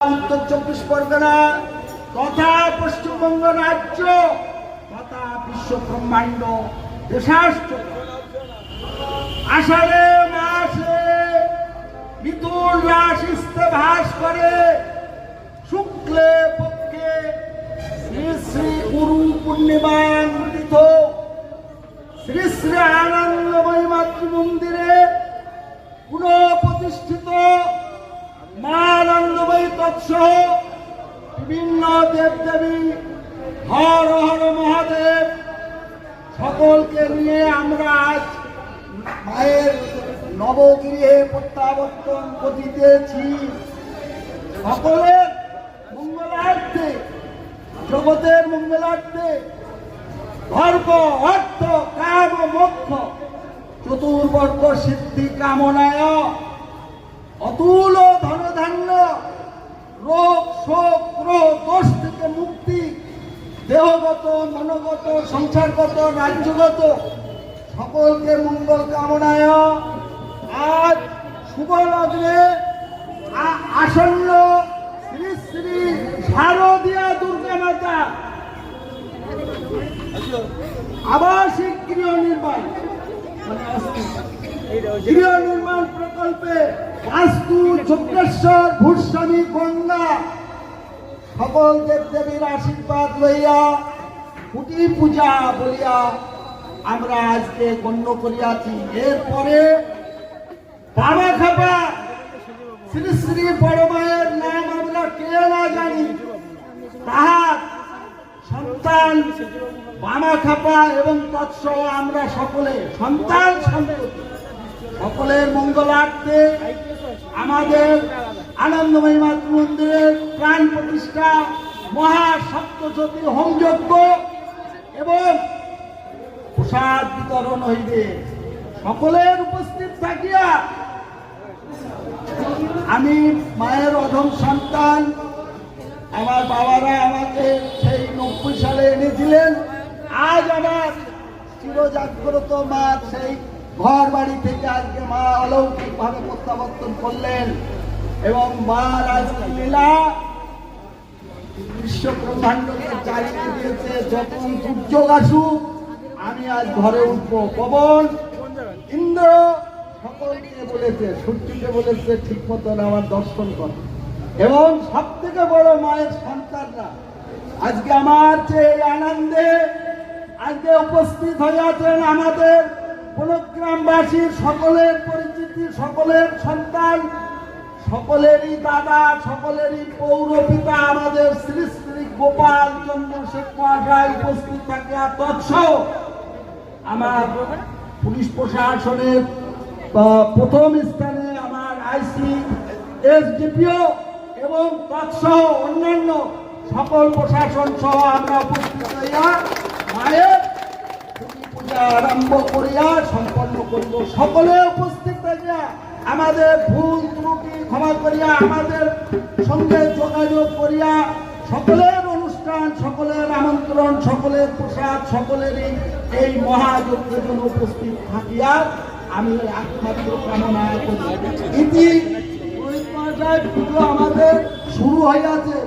উত্তর চব্বিশ পরগনা, তথা পশ্চিমবঙ্গ রাজ্য, তথা বিশ্ব ব্রহ্মাণ্ড দেশাষ্ট আষাঢ়ে মাসে মিথুন রাশিস্তে ভাস করে, শুক্লে পক্ষে শ্রী শ্রী গুরু পূর্ণিমান্বিত শ্রী শ্রী আনন্দময়ী বিভিন্ন দেবদেবী হর হর মহাদেব, সকলকে নিয়ে আমরা আজ মায়ের নবগৃহে প্রত্যাবর্তন করিতেছি সকলের মঙ্গলার্থে, জগতের মঙ্গলার্থে ধর্ম অর্থ, কাম, মোক্ষ, চতুর্বর্গ সিদ্ধি, কামনায় অতুল রোগ, শোক, ক্রোধ, দোষ থেকে মুক্তি, দেহগত মনগত সংসারগত, রাজ্যগত, সকলকে মঙ্গল কামনায় আজ শুভ লগ্নে আসন্ন শ্রী শ্রী শারদীয়া দুর্গা মাতা আবাসিক গৃহ নির্মাণ। গৃহ নির্মাণ প্রকল্পে বাস্তু চক্রেশ্বর ভূস্বামী গঙ্গা। সকল দেবদেবীর আশীর্বাদ লইয়া কুটি পূজা বলিয়া আমরা আজকে গণ্য করিয়াছি। এরপরে বাবা খাপা শ্রী শ্রী বড় নাম আমরা কে না জানি, তাহার সন্তান বামা খাপা এবং তৎসহ আমরা সকলে সন্তান সন্ততি সকলের মঙ্গলার্থে আমাদের আনন্দময়ী মাতৃ মন্দিরের প্রাণ প্রতিষ্ঠা মহা সপ্তজ্যোতি হোমযজ্ঞ এবং প্রসাদ বিতরণ হইবে। সকলের উপস্থিত থাকিয়া আমি মায়ের অধম সন্তান, আমার বাবারা আমাকে সেই নব্বই সালে এনেছিলেন। আজ আমার চিরজাগ্রত মা সেই ঘর বাড়ি থেকে আজকে মা অলৌকিক ভাবে প্রত্যাবর্তন করলেন এবং মা রাজনীতি লীলা বিশ্ব ব্রহ্মাণ্ডকে চালিয়ে দিয়েছে, যখন দুর্যোগ আসুক, আমি আজ ঘরে উঠবো। পবন ইন্দ্র সকলকে বলেছে, সূর্যকে বলেছে ঠিক মতন আমার দর্শন কর। এবং সব থেকে বড় মায়ের সন্তানরা, আজকে আমার যে আনন্দে আজকে উপস্থিত হইয়াছেন আমাদের বনগ্রামবাসীর সকলের পরিচিতি, সকলের সন্তান, সকলেরই দাদা, সকলেরই পৌর পৌরপিতা, আমাদের শ্রী শ্রী গোপাল চন্দ্রশেখর রায় উপস্থিত থাকে। আর তৎসহ আমার পুলিশ প্রশাসনের প্রথম স্থানে আমার আইসি, এসডিপিও এবং তৎসহ অন্যান্য সকল প্রশাসন সহ আমরা উপস্থিত হইয়া মায়ের আরম্ভ করিয়া সম্পন্ন করিব। সকলে উপস্থিত থাকিয়া আমাদের ভুল ত্রুটি ক্ষমা করিয়া আমাদের সঙ্গে যোগাযোগ করিয়া সকলের অনুষ্ঠান, সকলের আমন্ত্রণ, সকলের প্রসাদ, সকলেরই এই মহাযজ্ঞের জন্য উপস্থিত থাকিয়া আমি একমাত্র কামনা করি। ইতি আমাদের শুরু হইয়াছে।